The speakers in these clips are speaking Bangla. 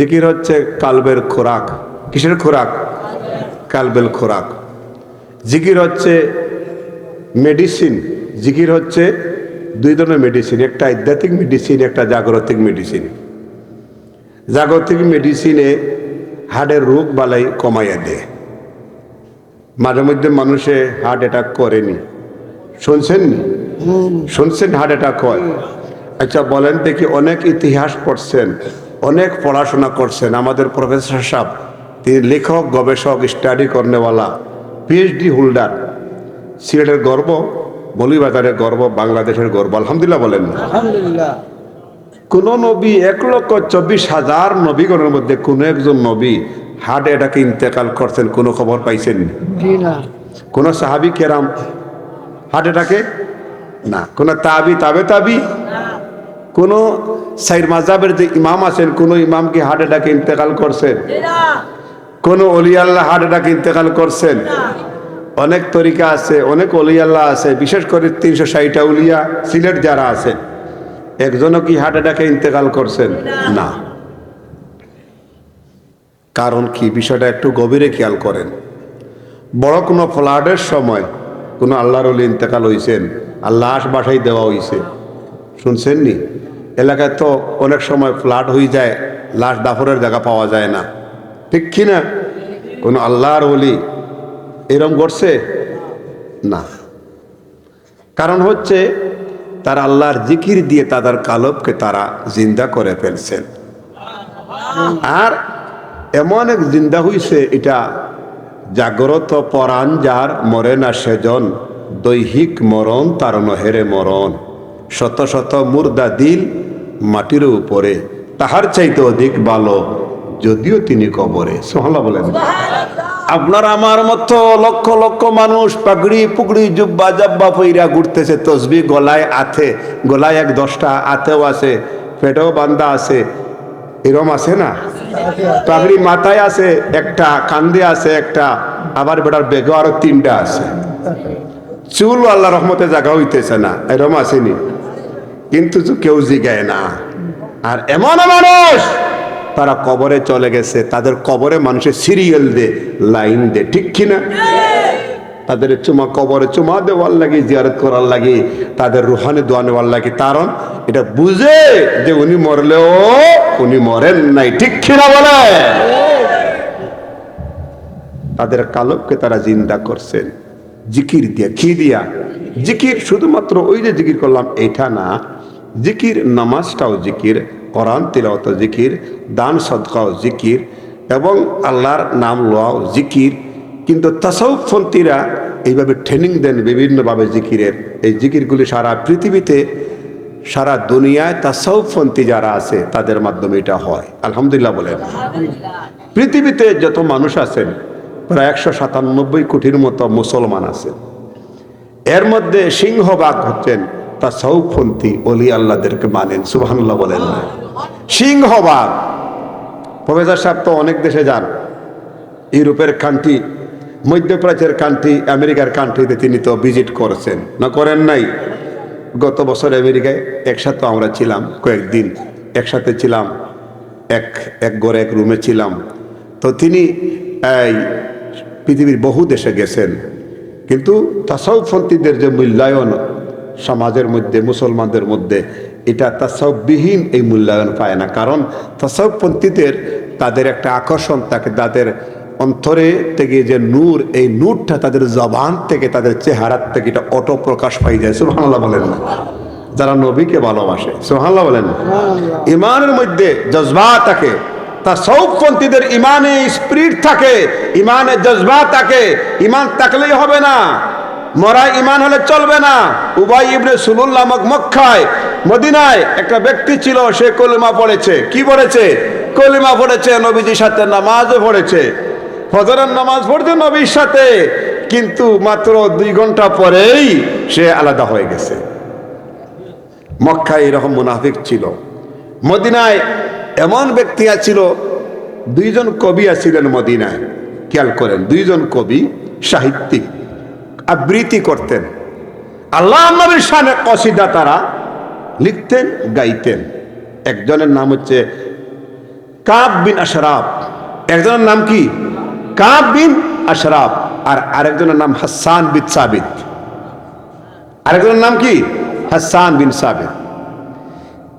জিকির হচ্ছে কালবের খোরাক। কিসের খোরাক? কালবেল খোরাক। জিকির হচ্ছে মেডিসিন জিকির হচ্ছে দুই ধরনের মেডিসিন একটা আধ্যাত্মিক মেডিসিন একটা জাগতিক মেডিসিন জাগতিক মেডিসিনে হার্টের রোগ বালাই কমাইয়া দেয়। মাঝে মধ্যে মানুষে হার্ট অ্যাটাক করেনি। শুনছেন নি? শুনছেন হার্ট অ্যাটাক হয়? আচ্ছা বলেন দেখি অনেক ইতিহাস পড়ছেন। অনেক পড়াশোনা করছেন। আমাদের প্রফেসর সাহেব তিনি লেখক গবেষক স্টাডি করনেওয়ালা পিএইচডি হোল্ডার সিলেটের গর্ব বলিবাজারের গর্ব বাংলাদেশের গর্ব। আলহামদুলিল্লাহ বলেন। কোন নবী এক লক্ষ চব্বিশ হাজার নবীগণের মধ্যে কোনো একজন নবী হার্ট অ্যাটাকে ইন্তেকাল করছেন কোনো খবর পাইছেন? কোন সাহাবি কেরাম হার্ট অ্যাটাকে? না। কোন তাবি তাবে তাবি? কোন সাইর মাজাবের যে ইমাম আছেন কোন ইমাম কি হার্ট অ্যাটাকে ইন্তেকাল করছেন? কোন অলি আল্লাহ হার্ট অ্যাটাকে ইন্তেকাল করছেন? অনেক তরিকা আছে অনেক অলি আল্লাহ আছে বিশেষ করে তিনশো ষাটটা উলিয়া সিলেট যারা আছে একজনও কি হার্ট অ্যাটাকে ইন্তেকাল করছেন? না। কারণ কি? বিষয়টা একটু গভীরে খেয়াল করেন। বড় কোনো ফ্লাডের সময় কোনো আল্লাহর অলি ইন্তেকাল হয়েছেন আর লাশ বাসাই দেওয়া হয়েছে শুনছেন নি এলাকায় তো অনেক সময় ফ্লাট হয়ে যায়, লাশ দাফরের জায়গা পাওয়া যায় না। ঠিক কি না কোনো আল্লাহর অলি এরম করছে? না। কারণ হচ্ছে, তারা আল্লাহর জিকির দিয়ে তাদের কালবকে তারা জিন্দা করে ফেলছেন। আর এমন এক জিন্দা হইছে, এটা জাগ্রত পরাণ যার মরে না সেজন, দৈহিক মরণ তার নহেরে মরণ। শত শত মুর্দা দিল মাটির উপরে তাহার চাইতে অধিক ভালো যদিও তিনি কবরে। সোহালা বলেন। আপনার আমার মতো লক্ষ লক্ষ মানুষ পাগড়ি পুগড়ি জুব্বা জাব্বা পইরা ঘুরতেছে তসবি গলায় আথে গলায় এক দশটা আতেও আছে পেটেও বান্দা আছে এরম আছে না? পাগড়ি মাথায় আছে একটা কান্দে আছে একটা আবার বেটার বেগও আরও তিনটা আছে। চুল আল্লাহ রহমতে জায়গা হইতেছে না এরম আসেনি। কিন্তু কেউ জিগায় না। আর এমন মানুষ, তারা কবরে চলে গেছে, তাদের কবরে মানুষের সিরিয়াল দে, লাইন দে, ঠিক কিনা? তাদের চুমা কবরে চুমা দেওয়ার লাগে, জিয়ারত করার লাগে, তাদের রুহানি দোয়া নেওয়ার লাগে। কারণ এটা বুঝে যে উনি মরলেও উনি মরেন নাই, ঠিক কিনা বলে? তাদের কালবকে তারা জিন্দা করছেন। জিকির দিয়া কি দিয়া। জিকির শুধুমাত্র ওই যে জিকির করলাম এটা না জিকির নামাজটাও জিকির কোরআন তিলাওয়াত জিকির দান সদকাও জিকির এবং আল্লাহর নাম লওয়াও জিকির। কিন্তু তাসাউফপন্থীরা এইভাবে ট্রেনিং দেন বিভিন্নভাবে জিকিরের। এই জিকিরগুলি সারা পৃথিবীতে সারা দুনিয়ায় তাসাউফপন্থী যারা আছে তাদের মাধ্যমে এটা হয়। আলহামদুলিল্লাহ বলেন। পৃথিবীতে যত মানুষ আছেন প্রায় একশো সাতানব্বই কোটির মতো মুসলমান আছেন। এর মধ্যে সিংহবাগ হচ্ছেন তা সৌপন্থী অলি আল্লাহদেরকে মানেন, সুবহানাল্লাহ বলেন না। সিংহবাগ প্রফেসর সাহেব তো অনেক দেশে যান। ইউরোপের কান্ট্রি মধ্যপ্রাচ্যের কান্ট্রি আমেরিকার কান্ট্রিতে তিনি তো ভিজিট করেছেন। না করেন নাই। গত বছর আমেরিকায় একসাথে আমরা ছিলাম কয়েকদিন। একসাথে ছিলাম, এক এক ঘরে এক রুমে ছিলাম। তো তিনি এই পৃথিবীর বহু দেশে গেছেন। কিন্তু তাসাউফপন্থীদের যে মূল্যায়ন সমাজের মধ্যে মুসলমানদের মধ্যে এটা তাসাউবিহীন এই মূল্যায়ন পায় না। কারণ তাসাউপন্থীদের তাদের একটা আকর্ষণ তাকে তাদের অন্তরে থেকে যে নূর এই নূরটা তাদের জবান থেকে তাদের চেহারার থেকে এটা অটো প্রকাশ পাই যায়। সুবহানাল্লাহ বলেন না। যারা নবীকে ভালোবাসে সুবহানাল্লাহ বলেন না। ইমানের মধ্যে জজবা থাকে তা সৌপন্থীদের ইমানে স্পিরিট থাকে ইমানে জজবা থাকে ইমান থাকলেই হবে না। মরা ইমান হলে চলবে না। উবাই ইবনে সুলুল নামক মক্কায়, মদিনায় একটা ব্যক্তি ছিল, সে কলিমা পড়েছে। কি পড়েছে? কলিমা পড়েছে, নবীজির সাথে নামাজও পড়েছে। ফজরের নামাজ পড়ছে নবীর সাথে, কিন্তু মাত্র দুই ঘণ্টা পরেই সে আলাদা হয়ে গেছে। মক্কায় এরকম মুনাফিক ছিল। মদিনায় এমন ব্যক্তি ছিল দুইজন কবি আছিলেন মদিনায়। খেয়াল করেন, দুইজন কবি সাহিত্যিক। আবৃত্তি করতেন। আল্লাহ নবীর শানে কসিদা তারা লিখতেন, গাইতেন। একজনের নাম হচ্ছে কাব বিন আশরাফ। একজনের নাম কি? কাব বিন আশরাফ। আর আরেকজনের নাম হাসান বিন সাবিত। আরেকজনের নাম কি? হাসান বিন সাবিত।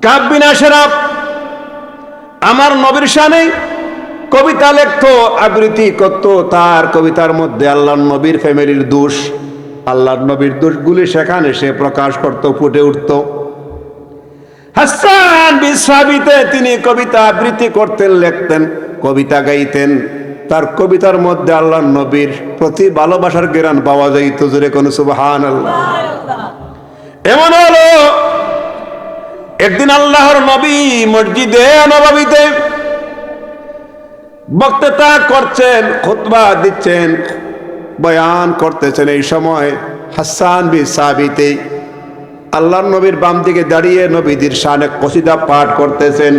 কাব বিন আশরাফ আমার নবীর শানে কবিতা লেখতো, আবৃত্তি করত, তার কবিতার মধ্যে আল্লাহ নবীর ফ্যামিলির দোষ, আল্লাহ নবীর দোষগুলি সেখানে সে প্রকাশ করত, ফুটে উঠত। হাসান বিশ্বাবিতে তিনি কবিতা আবৃত্তি করতেন, লিখতেন, কবিতা গাইতেন। তার কবিতার মধ্যে আল্লাহ নবীর প্রতি ভালোবাসার জ্ঞান পাওয়া যাইত, জোরে কোন সুবহান আল্লাহ এমন হলো, একদিন আল্লাহর নবী মসজিদে, নবাবিতে বক্তৃতা করছেন, খুতবা দিচ্ছেন, বয়ান করতেছেন এই সময় হাসান বি সাবিতে। আল্লাহ নবীর বাম দিকে দাঁড়িয়ে নবীদের শানে কসিদা পাঠ করতেছেন।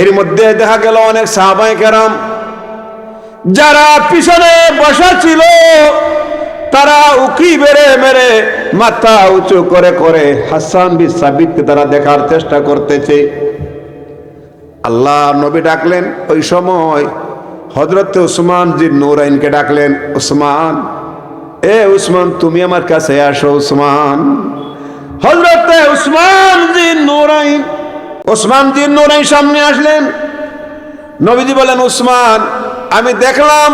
এর মধ্যে দেখা গেল অনেক সাহাবাই কেরাম, যারা পিছনে বসা ছিল, তারা উকি বেড়ে মেরে মাথা উঁচু করে করে হাসান বি সাবিতকে তারা দেখার চেষ্টা করতেছে। আল্লাহ নবী ডাকলেন ওই সময়। হজরত উসমান জি নৌরাইনকে ডাকলেন, উসমান, এ উসমান, তুমি আমার কাছে আসো, উসমান। হজরত উসমান জি নৌরাইন, উসমান জি নৌরাইন সামনে আসলেন। নবীজি বলেন, উসমান, আমি দেখলাম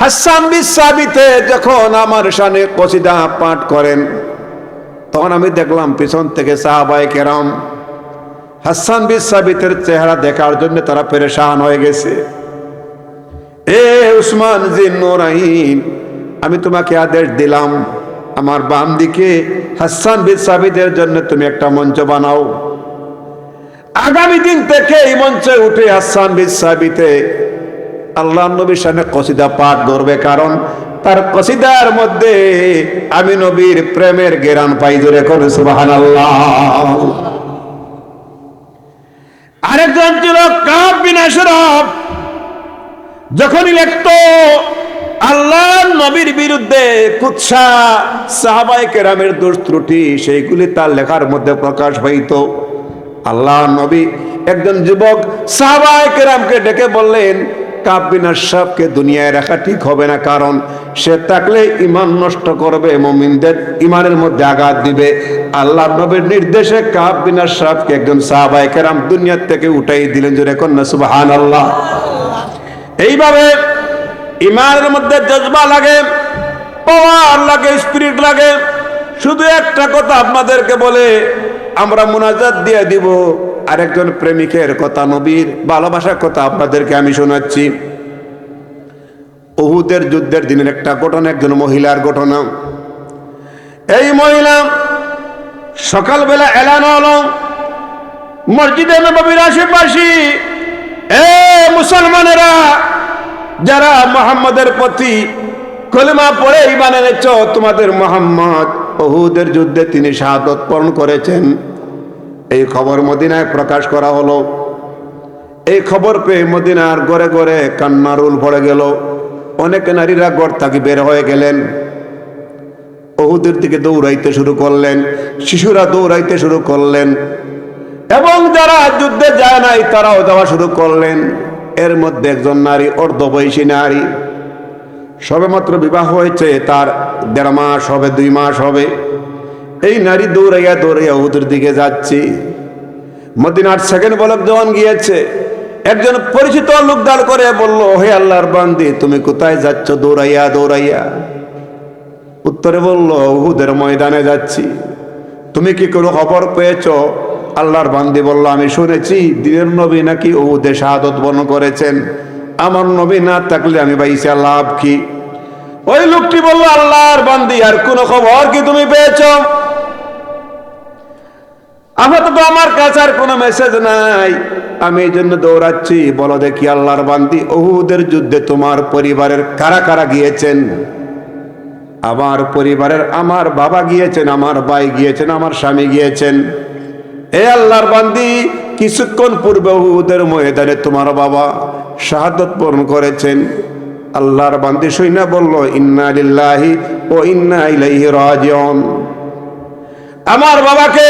হাসান বিসাবিতে যখন আমার সামনে কসিদা পাঠ করেন, তখন আমি দেখলাম পিছন থেকে সাহাবাই কেরাম হাসান বিসাবিতের চেহারা দেখার জন্য তারা পরেশান হয়ে গেছে। এ উসমান জিন নোরাইন, আমি তোমাকে আদেশ দিলাম, আমার বাম দিকে হাসান বিসাবিদের জন্য তুমি একটা মঞ্চ বানাও। আগামী দিন থেকে এই মঞ্চে উঠে হাসান বিসাবিতে আল্লাহ নবীর সামনে কসিদা পাঠ করবে কারণ তার কসিদার মধ্যে আমি নবীর প্রেমের গেরান পাই জোরে করে সুবাহান আল্লাহ আরেকজন ছিল কাব বিন যখনই লিখত আল্লাহ নবীর বিরুদ্ধে কুৎসা সাহাবাই কেরামের দোষ ত্রুটি, সেইগুলি তার লেখার মধ্যে প্রকাশ হইত। আল্লাহ নবী একজন যুবক সাহাবাই কেরামকে ডেকে বললেন কাব বিন আশরাফকে দুনিয়ায় রাখা ঠিক হবে না, কারণ সে থাকলে ইমান নষ্ট করবে, মমিনদের ইমানের মধ্যে আঘাত দিবে। আল্লাহ নবীর নির্দেশে কাব বিন আশরাফকে একজন সাহাবাই কেরাম দুনিয়ার থেকে উঠাই দিলেন, জোরে কন্যা সুবহান আল্লাহ এইভাবে ইমানের মধ্যে জজবা লাগে, পাওয়ার লাগে, স্পিরিট লাগে। শুধু একটা কথা আপনাদেরকে বলে আমরা মোনাজাত দিয়ে দিব। আরেকজন প্রেমিকের কথা নবীর ভালোবাসার কথা আপনাদেরকে আমি শোনাচ্ছি। ওহুদের যুদ্ধের দিনের একটা ঘটনা, একজন মহিলার ঘটনা। এই মহিলা সকালবেলা এলান হলো। মসজিদে নবীর আশেপাশে। এ মুসলমানেরা, যারা মোহাম্মদের প্রতি কলিমা পড়ে ইমান এনেছ, তোমাদের মোহাম্মদ ওহুদের যুদ্ধে তিনি শাহাদত করেছেন। এই খবর মদিনায় প্রকাশ করা হলো। এই খবর পেয়ে মদিনার গড়ে গড়ে কান্নার উল ভরে গেল। অনেক নারীরা গড় থাকি বের হয়ে গেলেন। ওহুদের দিকে দৌড়াইতে শুরু করলেন। শিশুরা দৌড়াইতে শুরু করলেন। এবং যারা যুদ্ধে যায় নাই, তারাও যাওয়া শুরু করলেন। এর মধ্যে একজন নারী, অর্ধবয়সী নারী সবেমাত্র বিবাহ হয়েছে, তার দেড় মাস হবে, দুই মাস হবে। এই নারী দৌড়াইয়া দৌড়াইয়া ওদের দিকে যাচ্ছি। মদিনার সেকেন্ড বলক যখন গিয়েছে। একজন পরিচিত লোক দাঁড় করে বলল, হে আল্লাহর বান্দি, তুমি কোথায় যাচ্ছ? দৌড়াইয়া দৌড়াইয়া। উত্তরে বলল উহুদের ময়দানে যাচ্ছি। তুমি কি কোনো খবর পেয়েছ? আল্লাহর বান্দি বলল, আমি শুনেছি, দিনের নবী নাকি উহুদে শাহাদত বর্ণ করেছেন। আমার নবী না থাকলে আমি বাইসা লাভ কি? ওই লোকটি বলল, আল্লাহর বান্দি, আর কোন খবর কি তুমি পেয়েছ? আমার তো আমার কাছে আর কোনো মেসেজ নাই। আমি এই জন্য দৌড়াচ্ছি। বলো দেখি, আল্লাহর বান্দি ওহুদের যুদ্ধে তোমার পরিবারের কারা কারা গিয়েছেন? আমার পরিবারের আমার বাবা গিয়েছেন, আমার ভাই গিয়েছেন, আমার স্বামী গিয়েছেন। এ আল্লাহর বান্দি, কিছুক্ষণ পূর্বে উহুদের ময়দানে তোমার বাবা শাহাদত পূরণ করেছেন। আল্লাহর বান্দি সৈনা বলল, ইন্না লিল্লাহি ও ইন্না ইলাইহি রাজিউন। আমার বাবাকে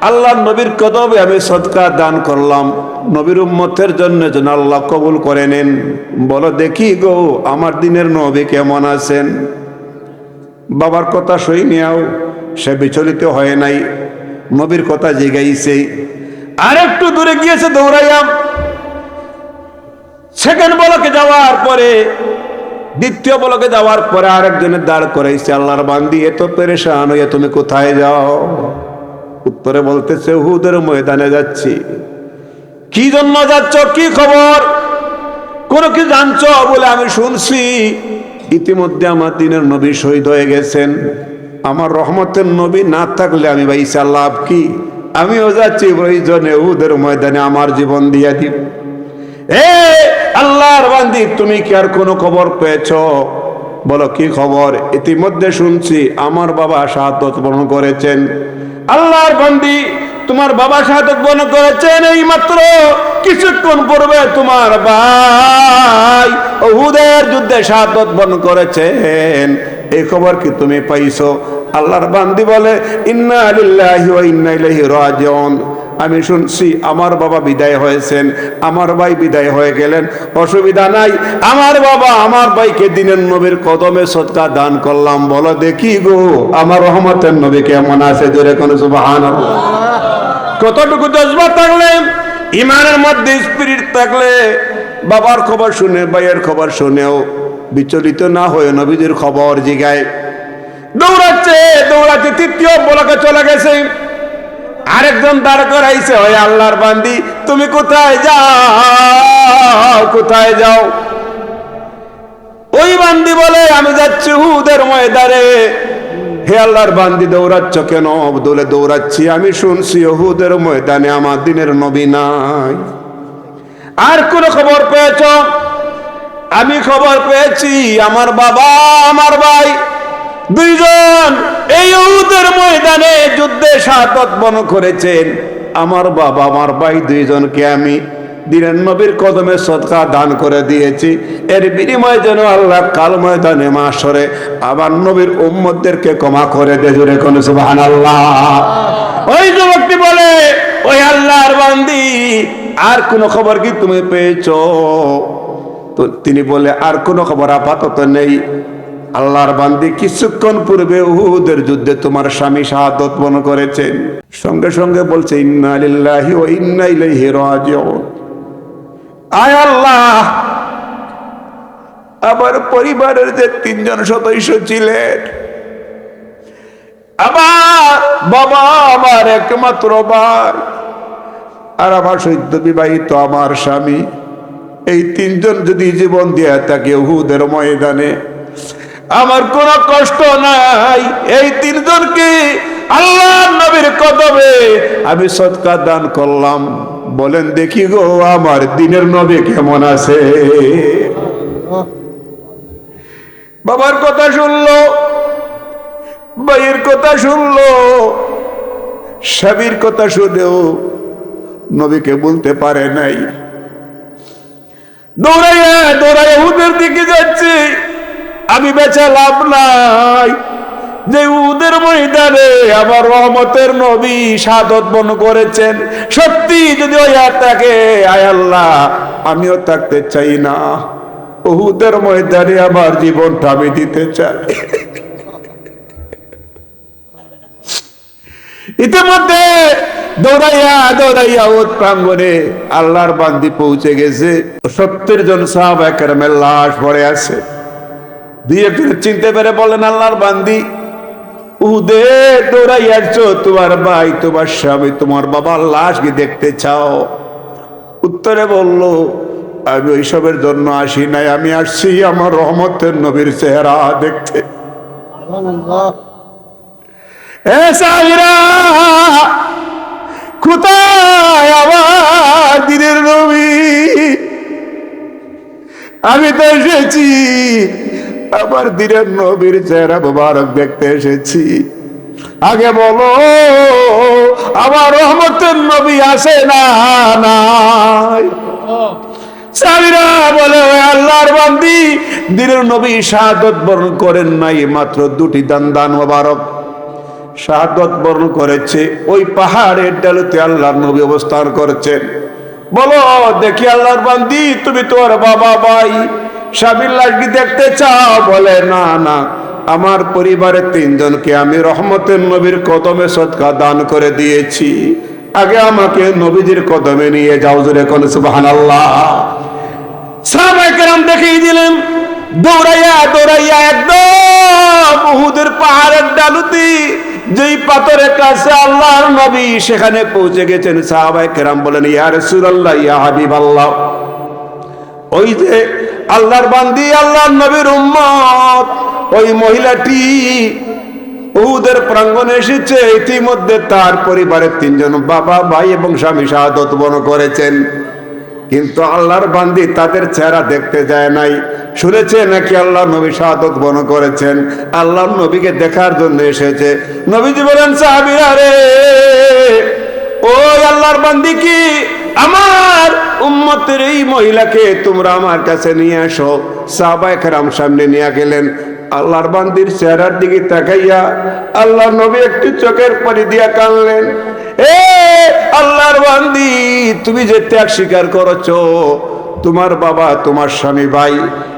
আল্লাহ নবীর কদমে আমি সদকা দান করলাম। নবীর উম্মতের জন্য যেন আল্লাহ কবুল করে নেন। বলো, দেখি গো, আমার দিনের নবী কেমন আছেন? বাবার কথা সই নিয়াও, সে বিচলিত হয় নাই। নবীর কথা জিগাইছে। আর একটু দূরে গিয়েছে দৌড়াইয়াম সেকেন্ড বলকে যাওয়ার পরে, দ্বিতীয় বলকে যাওয়ার পরে আরেকজনের দাঁড় করাইছে, আল্লাহর বান্দি, এত পেরেশান হইয়া তুমি কোথায় যাও? উত্তরে বলতেছে, হুদের ময়দানে যাচ্ছি। কি জন্য যাচ্ছ? কি খবর? কোন কি জানছ বলে আমি শুনছি। ইতিমধ্যে আমার দিনের নবী শহীদ হয়ে গেছেন। আমার রহমতের নবী না থাকলে আমি ভাইসা লাভ কি? আমিও যাচ্ছি ওই প্রয়োজনে উদের ময়দানে আমার জীবন দিয়া দিব আল্লাহর বান্দি, তুমি কি আর কোনো খবর পেয়েছ? বলো, কি খবর? ইতিমধ্যে শুনছি, আমার বাবা শাহাদত বর্ণ করেছেন। আল্লাহর বান্দি, তোমার বাবা শাহাদত বর্ণ করেছেন এই মাত্র কিছুক্ষণ পূর্বে তোমার ভাই ওহুদের যুদ্ধে শাহাদত বর্ণ করেছেন। এই খবর কি তুমি পাইছো? আল্লাহর বান্দি বলে, ইন্না লিল্লাহি ওয়া ইন্না ইলাইহি রাজিউন। আমি শুনছি আমার বাবা বিদায় হয়েছেন, আমার ভাই বিদায় হয়ে গেলেন। অসুবিধা নাই, আমার বাবা আমার ভাইকে দিনের নবীর কদমে সৎকা দান করলাম। বলো দেখি গো, আমার রহমতের নবী কেমন আছে? দূরে কোন সুবাহান কতটুকু জজবা থাকলে, ইমানের মধ্যে স্পিরিট থাকলে, বাবার খবর শুনে, ভাইয়ের খবর শুনেও বিচলিত না হয়ে নবীদের খবর জিগায়। দৌড়াচ্ছে দৌড়াচ্ছে, তৃতীয় বলাকে চলে গেছে। আরেকজন দাঁড় করাইছে, ওই আল্লাহর বান্দি, তুমি কোথায় যাও? কোথায় যাও? ওই বান্দি বলে, আমি যাচ্ছি হুদের ময়দানে। হে আল্লাহর বান্দি, দৌড়াচ্ছ কেন? দৌলে দৌড়াচ্ছি, আমি শুনছি হুদের ময়দানে আমার দিনের নবী নাই। আর কোন খবর পেয়েছ? আমি খবর পেয়েছি, আমার বাবা, আমার ভাই দুইজন এই উহুদের ময়দানে যুদ্ধে শাহাদত করেছেন। আমার বাবা, আমার ভাই দুইজনকে আমি দিনের নবীর কদমে সৎকা দান করে দিয়েছি। এর বিনিময়ে যেন আল্লাহ কাল ময়দানে মাসরে আবার নবীর উম্মতদেরকে ক্ষমা করে দে জুড়ে কোন সুবহান আল্লাহ ওই যুবকটি বলে, ওই আল্লাহর বান্দি, আর কোন খবর কি তুমি পেয়েছ? তো তিনি বলে, আর কোনো খবর আপাতত নেই। আল্লাহর বান্দি কিছুক্ষণ পূর্বে উহুদের যুদ্ধে তোমার স্বামী শাহাদত বন করেছেন। সঙ্গে সঙ্গে বলছে, ইন্না লিল্লাহি ও ইন্না ইলাইহি রাজিউন। আয় আল্লাহ, আমার পরিবারের যে তিনজন সদস্য ছিলেন, আমার বাবা আমার একমাত্র ভাই আর আমার সৈদ্য বিবাহিত আমার স্বামী, এই তিনজন যদি জীবন দিয়ে থাকে উহুদের ময়দানে আমার কোনো কষ্ট নাই। এই তিনজনকে আল্লাহ নবীর কদমে আমি সৎকা দান করলাম। বলেন, দেখি গো, আমার দিনের নবী কেমন আছে? বাবার কথা শুনলো, ভাইয়ের কথা শুনলো, স্বামীর কথা শুনেও নবীকে বলতে পারে নাই। দৌড়াইয়া দৌড়াইয়া উদের দিকে যাচ্ছি। আমি বেচা লাভ নাই। যে উদের ময়দানে আমার রহমতের নবী সাদত বন করেছেন, সত্যি যদি ওই আর থাকে, আয় আল্লাহ, আমিও থাকতে চাই না। উহুদের ময়দানে আমার জীবনটা আমি দিতে চাই। ইতিমধ্যে দৌড়াইয়া দৌড়াইয়া ওত প্রাঙ্গনে আল্লাহর বান্দি পৌঁছে গেছে। সত্তর জন সাহাব লাশ পড়ে আছে। দুই একজন চিনতে পেরে বলেন, আল্লাহর বান্দি উদে দৌড়াইয়াছো তোমার ভাই, তোমার স্বামী, তোমার বাবার লাশ কি দেখতে চাও? উত্তরে বলল, আমি ওইসবের জন্য আসি নাই, আমি আসছি আমার রহমতের নবীর চেহারা দেখতে। কোথায় আমার দিনের নবী? আমি তো এসেছি আমার দিনের নবীর চেহারা মোবারক দেখতে এসেছি। আগে বলো, আমার রহমতের নবী আসে না বলে আল্লাহর বান্দি শাহাদত করেন নাই দুটি শাহাদত করেছে, ওই পাহাড়ের ডালুতে আল্লাহর নবী অবস্থান করেছেন। বলো, দেখি আল্লাহর বান্দি, তুমি তোমার বাবা ভাই। স্বামীর লাশটি দেখতে চাও, বলে, না না, আমার পরিবারের তিনজনকে আমি রহমতের নবীর কদমে সৎকা দান করে দিয়েছি। আগে আমাকে নবীজির কদমে নিয়ে যাও জোরে কোন সুবাহান আল্লাহ দেখিয়ে দিলেন, দৌড়াইয়া দৌড়াইয়া একদম উহুদের পাহাড়ের ডালুতি, যেই পাথরের কাছে আল্লাহর নবী সেখানে পৌঁছে গেছেন। সাহাবাই কেরাম বলেন, ইয়া রাসূলুল্লাহ, ইয়া হাবিব আল্লাহ ওই যে আল্লাহর বান্দি, আল্লাহর নবীর উম্মত, ওই মহিলাটি উহুদের প্রাঙ্গণে এসেছে। ইতিমধ্যে তার পরিবারের তিনজন বাবা, ভাই এবং স্বামী শাহাদত বর্ণ করেছেন। কিন্তু আল্লাহর বান্দি তাদের চেহারা দেখতে যায় নাই। শুনেছে নাকি আল্লাহ নবী শাহাদত বন করেছেন। আল্লাহ নবীকে দেখার জন্য এসেছে। নবীজি বলেন, সাহাবিরা রে ওই আল্লাহর বান্দি কি? আমার উম্মতের এই মহিলাকে তোমরা আমার কাছে নিয়ে আসো। সাহাবায়ে কেরাম সামনে নিয়ে গেলেন। আল্লাহর বান্দির চেহারার দিকে তাকাইয়া আল্লাহ নবী একটু চোখের পানি দিয়া কানলেন এ আল্লাহর বান্দি, তুমি যে ত্যাগ স্বীকার করছ, তোমার বাবা, তোমার স্বামী ভাই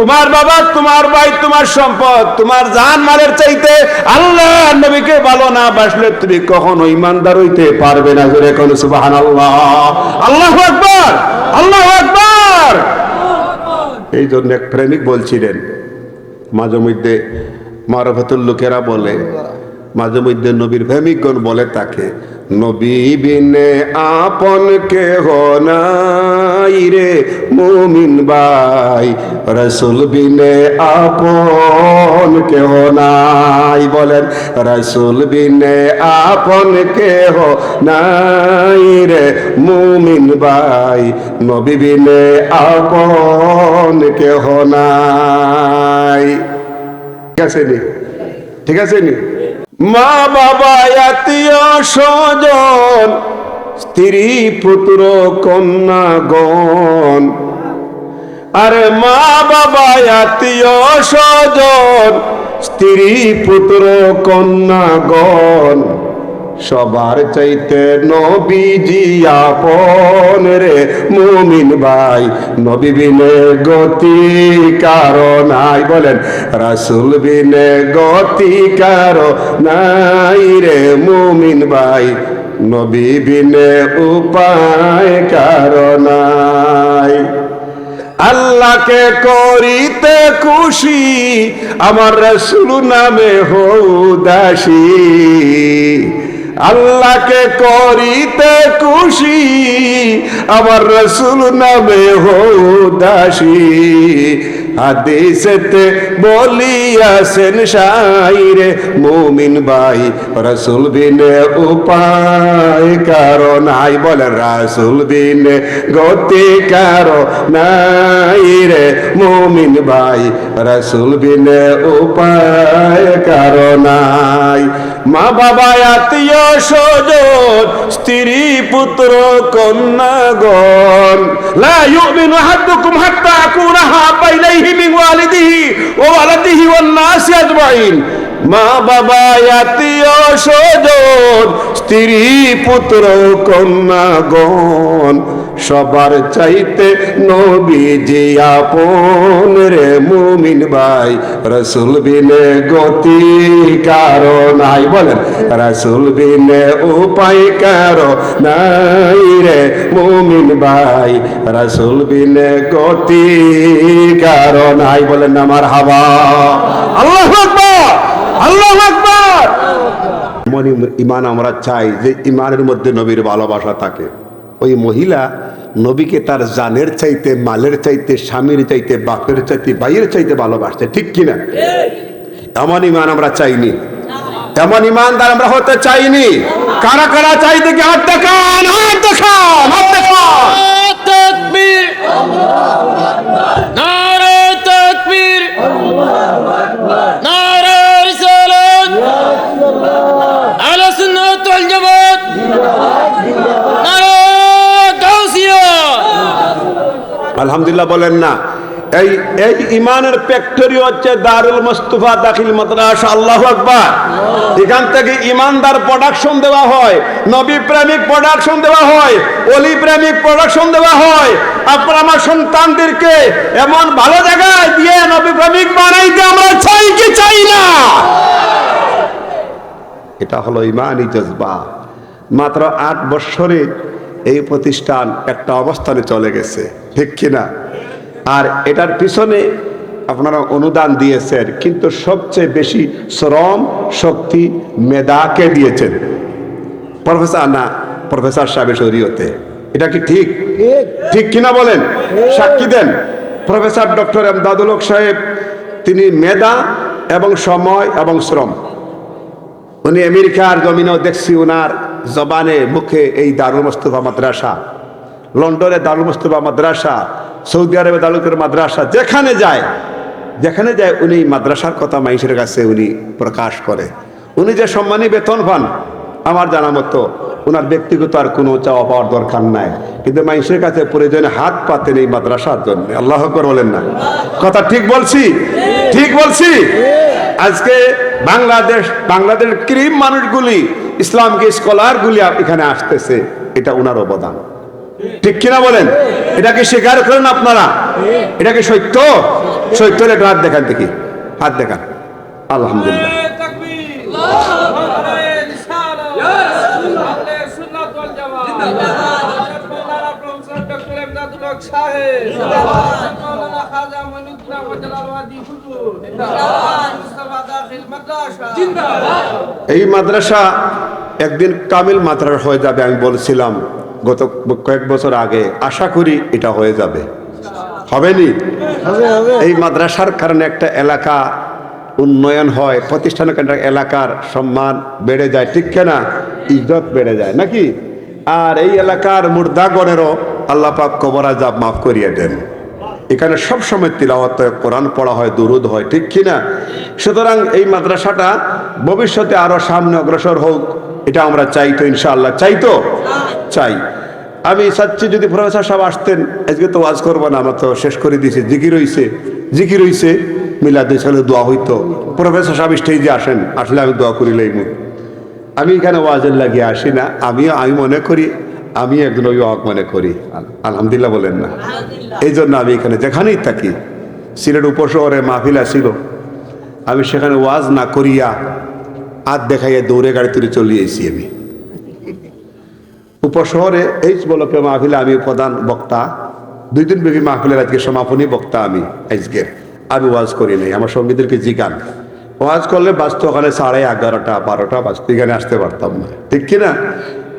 তোমার বাবা, তোমার ভাই, তোমার সম্পদ, তোমার জান মালের চাইতে আল্লাহ নবীকে ভালো না বাসলে তুমি কখনো ইমানদার হইতে পারবে না। জোরে কোন সুবহানাল্লাহ। আল্লাহু আকবার আল্লাহু আকবার। এই জন্য এক প্রেমিক বলছিলেন, মাঝে মধ্যে মারফাতুল লোকেরা বলে, মাঝে মধ্যে নবীর প্রেমিকগণ বলে তাকে নবী বিনে আপন কেহ নাই রে মুমিন ভাই। রসুল বিনে আপন কেহ নাই বলেন। রসুল বিনে আপন কেহ নাই রে মুমিন ভাই। নবী বিনে আপন কেহ নাই। ঠিক আছে নি? ঠিক আছে নি? মা বাবা, আত্মীয় স্বজন, স্ত্রী, পুত্র, কন্যা, গণ। আরে মা বাবা, আত্মীয় স্বজন, স্ত্রী, পুত্র, কন্যা, গণ। সবার চাইতে নবীজি আপন রে মুমিন ভাই। নবী বিনে গতি কারও নাই বলেন, রাসুল বিনে গতি কারও নাই রে মুমিন ভাই। নবী বিনে উপায় কারও নাই। আল্লাহকে করিতে খুশি, আমার রসুল নামে হৌ দাসী আল্লাহকে করিতে খুশি আমার রসুল নামে হো দাসী। হাদিসেতে বলিয়াছেন শাইরে মুমিন ভাই রসুল বিনে উপায় কারও নাই বলে রাসুল বিনে গতি কারও নাই রে মুমিন ভাই রসুল বিনে উপায় কারও নাই। মা বাবা আত্মীয় স্বজন, স্ত্রী পুত্র কন্যাগণ, লা ইউমিনু আহাদুকুম হাত্তা আকুনা হাব্বা ইলাইহি মিন ওয়ালিদিহি ওয়া ওয়ালাদিহি ওয়ান নাসি আজমাইন। মা বাবা আত্মীয় স্বজন স্ত্রী পুত্র কন্যাগণ সবার চাইতে নবীজি আপন রে মুমিন ভাই। রসুল বিনে গতি কারও নাই বলেন। রসুল বিনে উপায় কারও নাই রে মুমিন ভাই। রসুল বিনে গতি কারও নাই বলেন আমার হাওয়া আল্লাহ আকবার! আল্লাহ আকবার! ইমান আমরা চাই যে ইমানের মধ্যে নবীর ভালোবাসা থাকে। ওই মহিলা নবীকে তার জানের চাইতে, মালের চাইতে, স্বামীর চাইতে, বাপের চাইতে, ভাইয়ের চাইতে ভালোবাসছে, ঠিক কিনা? এমন ইমান আমরা চাইনি। এমন ইমানদার আমরা হতে চাইনি। কারা কারা চাইতে কি হাত দেখান হাত দেখান হাত দেখান। আলহামদুলিল্লাহ বলেন না। এই এই ইমানের ফ্যাক্টরি হচ্ছে দারুল মুস্তফা দাখিল মাদ্রাসা, আল্লাহু আকবার। এখান থেকে ইমানদার প্রোডাকশন দেওয়া হয়, নবী প্রেমিক প্রোডাকশন দেওয়া হয়, অলি প্রেমিক প্রোডাকশন দেওয়া হয়। আপনার, আমার সন্তানদেরকে এমন ভালো জায়গায় দিয়ে নবী প্রেমিক বানাইতে আমরা চাই কি চাই না? এটা হলো ইমানই জজবা। মাত্র আট বৎসরে এই প্রতিষ্ঠান একটা অবস্থানে চলে গেছে ঠিক কিনা? আর এটার পিছনে আপনারা অনুদান দিয়েছেন কিন্তু সবচেয়ে বেশি শ্রম শক্তি মেধাকে দিয়েছেন। প্রফেসর না প্রফেসর সাহেবের শরীয়তে। এটা কি ঠিক? ঠিক। কিনা বলেন? সাক্ষী দেন। প্রফেসর ডক্টর এমদাদুল সাহেব তিনি মেধা এবং সময় এবং শ্রম। উনি আমেরিকার জমিনেও দেখছি ওনার জবানে মুখে এই দারুল মোস্তফা মাদ্রাসা, লন্ডনে দারুল মোস্তফা মাদ্রাসা, সৌদি আরবে দারুল মাদ্রাসা, যেখানে যায় যেখানে যায় উনি মাদ্রাসার কথা মানুষের কাছে উনি প্রকাশ করে। উনি যে সম্মানী বেতন পান, আমার জানা মতো ওনার ব্যক্তিগত আর কোনো চাওয়া পাওয়ার দরকার নাই। কিন্তু মানুষের কাছে প্রয়োজনে হাত পাতেন এই মাদ্রাসার জন্য। আল্লাহ বলেন না। কথা ঠিক বলছি? ঠিক বলছি? আজকে বাংলাদেশ, বাংলাদেশের ক্রিম মানুষগুলি ইসলামকে স্কলারগুলি এখানে আসতেছে। এটা ওনার অবদান। ঠিক কিনা বলেন? এটাকে স্বীকার করেন আপনারা? এটাকে সত্য? সত্য একটা হাত দেখান দেখি। হাত দেখান। আলহামদুলিল্লাহ। এই মাদ্রাসা একদিন কামিল মাদ্রাসা হয়ে যাবে আমি বলছিলাম গত কয়েক বছর আগে। আশা করি এটা হয়ে যাবে। হবেনি এই মাদ্রাসার কারণে একটা এলাকা উন্নয়ন হয় প্রতিষ্ঠানের কারণে এলাকার সম্মান বেড়ে যায়। ঠিক না? ইজ্জত বেড়ে যায় নাকি? আর এই এলাকার মুর্দাগণেরও আল্লাহ পাক কবর মাফ করিয়ে দেন। এখানে সব সময় তিলাওয়াত কোরআন পড়া হয়, দুরুদ হয়, ঠিক কিনা? সুতরাং এই মাদ্রাসাটা ভবিষ্যতে আরও সামনে অগ্রসর হোক, এটা আমরা চাই তো ইনশাআল্লাহ। চাই তো? চাই। আমি চাচ্ছি যদি প্রফেসর সাহেব আসতেন, আজকে তো ওয়াজ করব না, আমরা তো শেষ করে দিয়েছি, জিকির হইছে জিকির হইছে মিলাদ সালে দোয়া হইতো। প্রফেসর সাহেব স্টেজে আসেন, আসলে আমি দোয়া করি লাইমু। আমি এখানে ওয়াজের লাগিয়ে আসি না, আমিও, আমি মনে করি আমি একজন অভিভাবক মনে করি। আলহামদুলিল্লাহ বলেন না। এই জন্য আমি এখানে যেখানেই থাকি, সিলেট উপশহরে মাহফিল আসিল। আমি সেখানে ওয়াজ না করিয়া হাত দেখাইয়া দৌড়ে গাড়ি তুলে চলে এসেছি আমি। উপশহরে এই বলকে মাহফিলে আমি প্রধান বক্তা। দুই দিন ব্যাপী মাহফিলের আজকে সমাপনী বক্তা আমি আজকের আমি ওয়াজ করি নাই, আমার সঙ্গীদেরকে জিগান। ওয়াজ করলে বাঁচতো ওখানে সাড়ে এগারোটা, বারোটা বাঁচতো এখানে আসতে পারতাম না। ঠিক কিনা?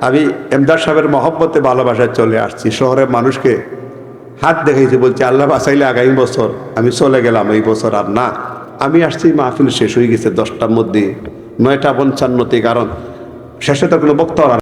আমি এমদার সাহেবের মহব্বতে ভালোবাসায় চলে আসছি। শহরের মানুষকে হাত দেখাইছি, বলছি, আল্লাহ বাসাইলে আগামী বছর আমি চলে গেলাম, এই বছর আর না। আমি আসছি, মাহফিল শেষ হয়ে গেছে, দশটার মধ্যে, নয়টা পঞ্চান্নতে, কারণ শেষে তো কোনো বক্তা